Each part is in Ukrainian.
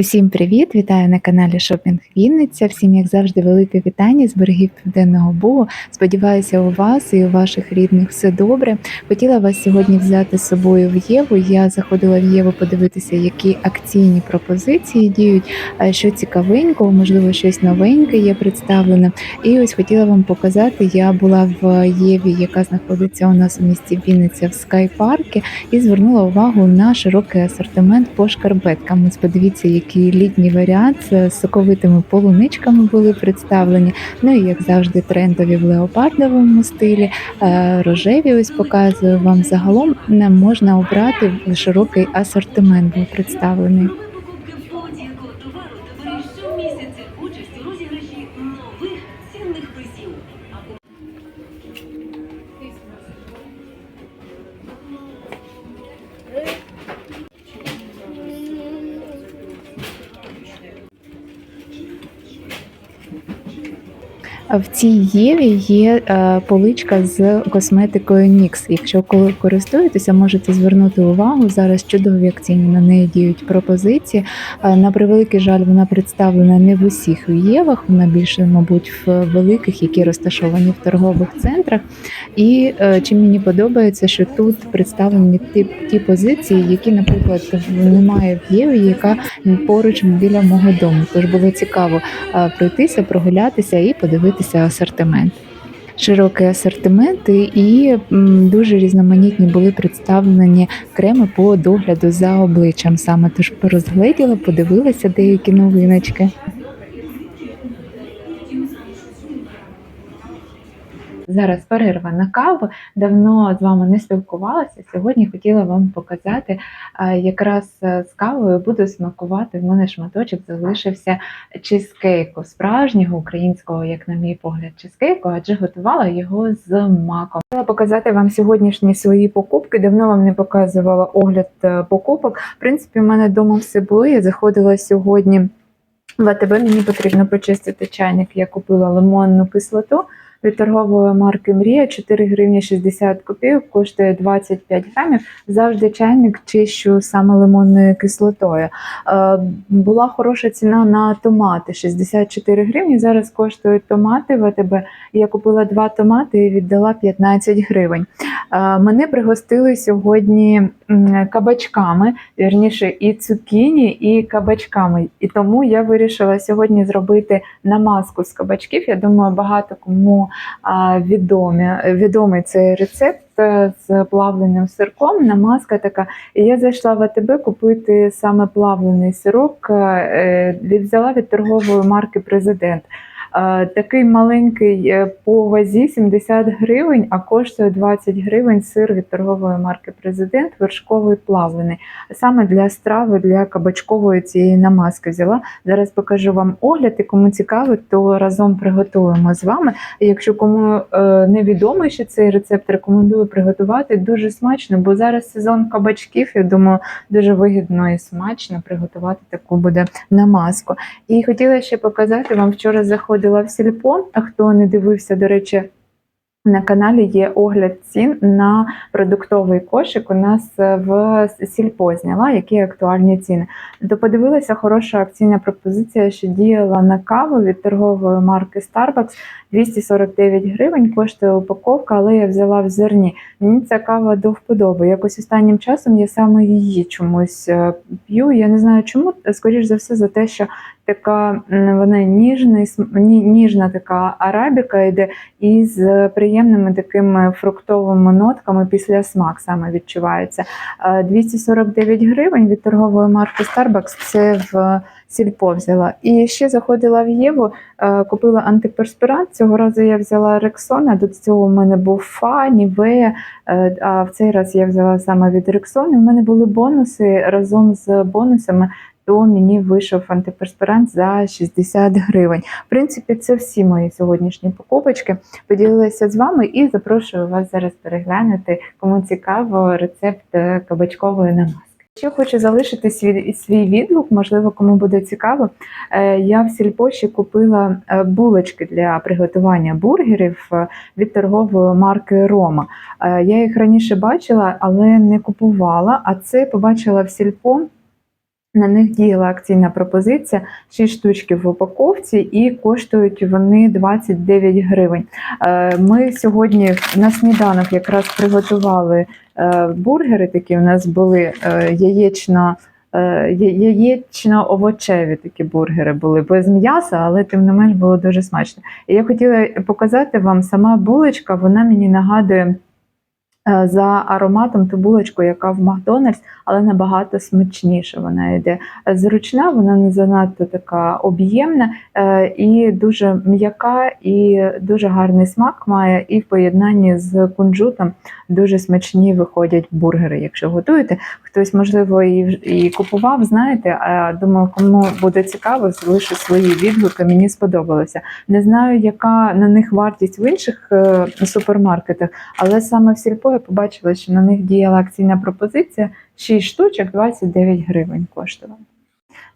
Усім привіт! Вітаю на каналі Шопінг Вінниця. Всім, як завжди, велике вітання з берегів Південного Бугу. Сподіваюся, у вас і у ваших рідних все добре. Хотіла вас сьогодні взяти з собою в Єву. Я заходила в Єву подивитися, які акційні пропозиції діють, е, що цікавенького, можливо, щось новеньке є представлене. І ось хотіла вам показати. Я була в Єві, яка знаходиться у нас у місті Вінниця в скайпаркі, і звернула увагу на широкий асортимент по шкарпеткам. Ось подивіться, який літній варіант з соковитими полуничками були представлені. Ну і як завжди, трендові в леопардовому стилі. Е, Рожеві ось показую вам загалом не можна обрати широкий асортимент був представлений. В цій Єві є е, поличка з косметикою NYX. Якщо коли користуєтеся, можете звернути увагу. Зараз чудові акційні на неї діють пропозиції. Е, На превеликий жаль, вона представлена не в усіх Євах, вона більше, мабуть, в великих, які розташовані в торгових центрах. І е, чим мені подобається, що тут представлені ті, ті позиції, які, наприклад, немає в Єві, яка поруч біля мого дому. Тож було цікаво пройтися, прогулятися і подивитися асортимент. Широкий асортимент і дуже різноманітні були представлені креми по догляду за обличчям. Саме тож порозгледіла, подивилася деякі новиночки. Зараз перерва на каву. Давно з вами не спілкувалася. Сьогодні хотіла вам показати. Якраз е, з кавою буду смакувати. В мене шматочок залишився чизкейку, справжнього українського, як на мій погляд, чизкейку, адже готувала його з маком. Хотіла показати вам сьогоднішні свої покупки. Давно вам не показувала огляд е, покупок. В принципі, у мене вдома все було. Я заходила сьогодні. В АТБ мені потрібно почистити чайник. Я купила лимонну кислоту від торгової марки Мрія 4 гривні 60 копійок, коштує 25 грамів. Завжди чайник чищу саме лимонною кислотою. Е, була хороша ціна на томати 64 гривні. Зараз коштують томати в АТБ. Я купила два томати і віддала 15 гривень. Е, мене пригостили сьогодні кабачками, вірніше, і цукіні, і кабачками. І тому я вирішила сьогодні зробити намазку з кабачків. Я думаю, багато кому відомі, відомий цей рецепт е, з плавленим сирком. Намазка така. І я зайшла в АТБ купити саме плавлений сирок. е, Взяла від торгової марки Президент. Е, Такий маленький е, по вазі 70 гривень, а коштує 20 гривень сир від торгової марки Президент, вершковий плавлений. Саме для страви, для кабачкової цієї намазки взяла. Зараз покажу вам огляд, і кому цікаво, то разом приготуємо з вами. Якщо кому е, невідомий ще цей рецепт, рекомендую приготувати дуже смачно, бо зараз сезон кабачків. Я думаю, дуже вигідно і смачно приготувати таку буде намазку. І хотіла ще показати вам вчора заходила в сільпо. Хто не дивився, до речі. На каналі є огляд цін на продуктовий кошик. У нас е, в сільпо зняла, які актуальні ціни. То подивилася хороша акційна пропозиція, що діяла на каву від торгової марки Starbucks 249 гривень. Коштує упаковка, але я взяла в зерні. Мені ця кава до вподоби. Якось останнім часом я саме її чомусь е, п'ю. Я не знаю чому, скоріш за все, за те, що така вона ніжна, ніжна така арабіка йде із приємними такими фруктовими нотками після смак саме відчувається. Е, 249 гривень від торгової марки Starbucks це в сільпо взяла. І ще заходила в Єву, е, купила антиперспірант. Цього разу я взяла Рексона. До цього в мене був Фа, Нівея, е, а в цей раз я взяла саме від Рексона. У мене були бонуси разом з бонусами. То мені вийшов антиперспірант за 60 гривень. В принципі, це всі мої сьогоднішні покупочки. Поділилася з вами і запрошую вас зараз переглянути, кому цікаво рецепт е, кабачкової намазки. Ще хочу залишити свій, свій відгук, можливо, кому буде цікаво. Е, Я в сільпоші купила е, булочки для приготування бургерів від торгової марки Рома. Я їх раніше бачила, але не купувала. А це побачила в сільпо На них діяла акційна пропозиція 6 штучків в упаковці і коштують вони 29 гривень. Е, Ми сьогодні на сніданок якраз приготували е, бургери. Такі у нас були е, яєчно. Яєчно-овочеві такі бургери були без м'яса, але тим не менш було дуже смачно. І я хотіла показати вам сама булочка, вона мені нагадує за ароматом ту булочку, яка в Макдональдс, але набагато смачніше вона йде. Е, Зручна, вона не занадто така об'ємна е, і дуже м'яка, і дуже гарний смак має. І в поєднанні з кунжутом дуже смачні виходять бургери, якщо готуєте. Хтось, можливо, і, і купував, знаєте. А думаю, кому буде цікаво, залишу свої відгуки. Мені сподобалося. Не знаю, яка на них вартість в інших е, супермаркетах, але саме в сільпо я побачила, що на них діяла акційна пропозиція 6 штучок 29 гривень коштувала.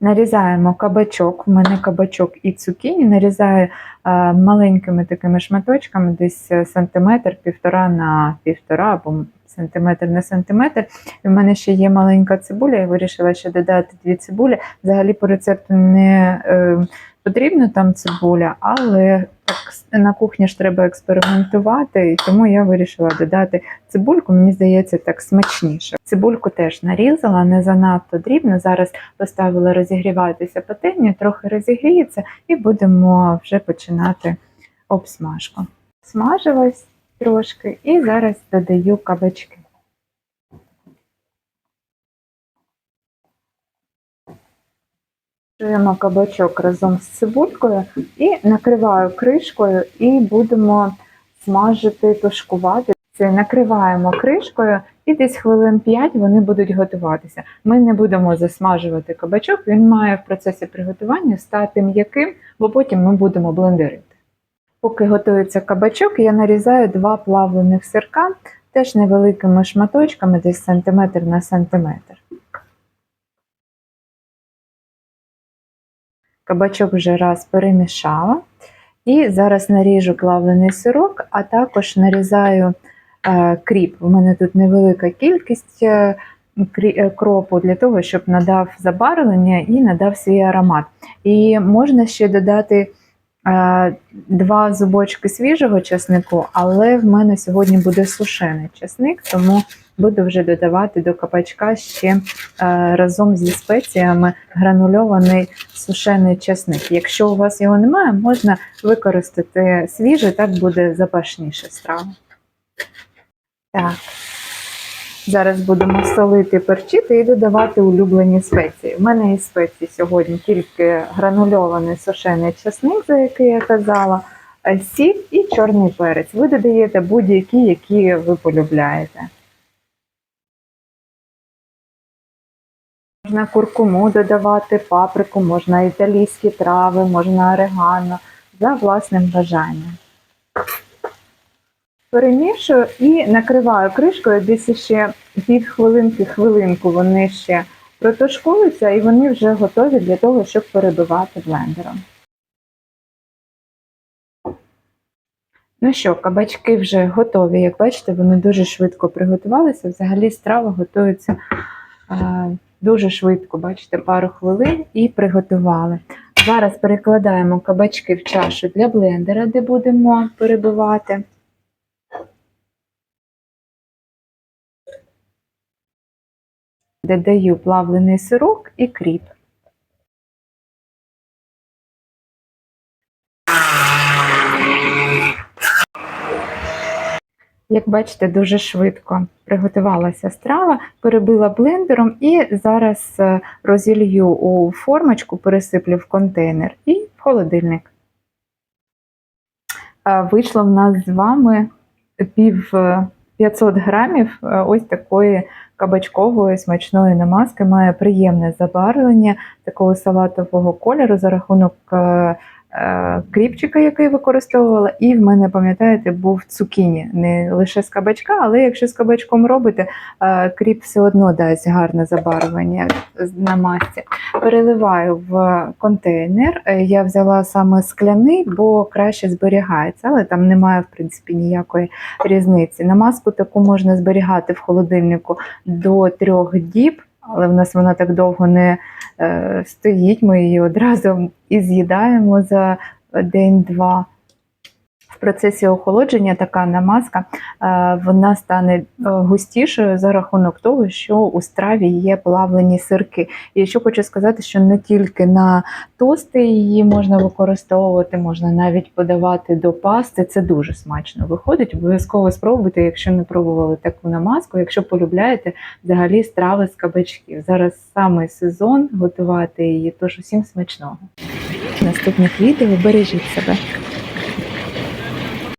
Нарізаємо кабачок. У мене кабачок і цукіні. Нарізаю е, маленькими такими шматочками, десь е, сантиметр, півтора на півтора або сантиметр на сантиметр. І в мене ще є маленька цибуля. Я вирішила ще додати дві цибулі. Взагалі по рецепту не е, потрібна там цибуля, але так на кухні ж треба експериментувати, і тому я вирішила додати цибульку. Мені здається, так смачніше. Цибульку теж нарізала, не занадто дрібно. Зараз поставила розігріватися пательню, трохи розігріється, і будемо вже починати обсмажку. Смажилась трошки, і зараз додаю кабачки. Шуємо кабачок разом з цибулькою і накриваю кришкою, і будемо смажити, тушкувати. Це накриваємо кришкою, і десь хвилин 5 вони будуть готуватися. Ми не будемо засмажувати кабачок, він має в процесі приготування стати м'яким, бо потім ми будемо блендерити. Поки готується кабачок, я нарізаю два плавлених сирка, теж невеликими шматочками, десь сантиметр на сантиметр. Кабачок вже раз перемішала. І зараз наріжу плавлений сирок, а також нарізаю е, кріп. У мене тут невелика кількість е, е, кропу для того, щоб надав забарвлення і надав свій аромат. І можна ще додати два зубочки свіжого чеснику, але в мене сьогодні буде сушений чесник, тому буду вже додавати до кабачка ще е, разом зі спеціями гранульований сушений чесник. Якщо у вас його немає, можна використати свіжий, так буде запашніше страва. Так. Зараз будемо солити, перчити і додавати улюблені спеції. У мене із спецій сьогодні тільки гранульований сушений чесник, за який я казала, е, сіль і чорний перець. Ви додаєте будь-які, які ви полюбляєте. Можна куркуму додавати, паприку, можна італійські трави, можна орегано за власним бажанням. Перемішую і накриваю кришкою десь ще пів хвилинки, хвилинку вони ще протушкуються і вони вже готові для того, щоб перебивати блендером. Ну що, кабачки вже готові. Як бачите, вони дуже швидко приготувалися. Взагалі страва готується е, дуже швидко, бачите, пару хвилин і приготували. Зараз перекладаємо кабачки в чашу для блендера, де будемо перебивати. Додаю плавлений сирок і кріп. Як бачите, дуже швидко приготувалася страва, перебила блендером і зараз е, розілью у формочку, пересиплю в контейнер і в холодильник. Е, Вийшло в нас з вами пів е, 500 грамів е, ось такої кабачкової смачної намазки. Має приємне забарвлення такого салатового кольору за рахунок е, кріпчика, який використовувала. І в мене, пам'ятаєте, був цукіні. Не лише з кабачка, але якщо з кабачком робите, е, кріп все одно дасть гарне забарвлення на масці. Переливаю в контейнер. Е, Я взяла саме скляний, бо краще зберігається, але там немає, в принципі, ніякої різниці. Намазку таку можна зберігати в холодильнику до трьох діб. Але в нас вона так довго не е, стоїть. Ми її одразу і з'їдаємо за день-два. Процесі охолодження така намазка е, вона стане е, густішою за рахунок того, що у страві є плавлені сирки. І ще хочу сказати, що не тільки на тости її можна використовувати, можна навіть подавати до пасти. Це дуже смачно виходить. Обов'язково спробуйте, якщо не пробували таку намазку, якщо полюбляєте взагалі страви з кабачків. Зараз саме сезон готувати її, тож усім смачного. Наступних відео бережіть себе.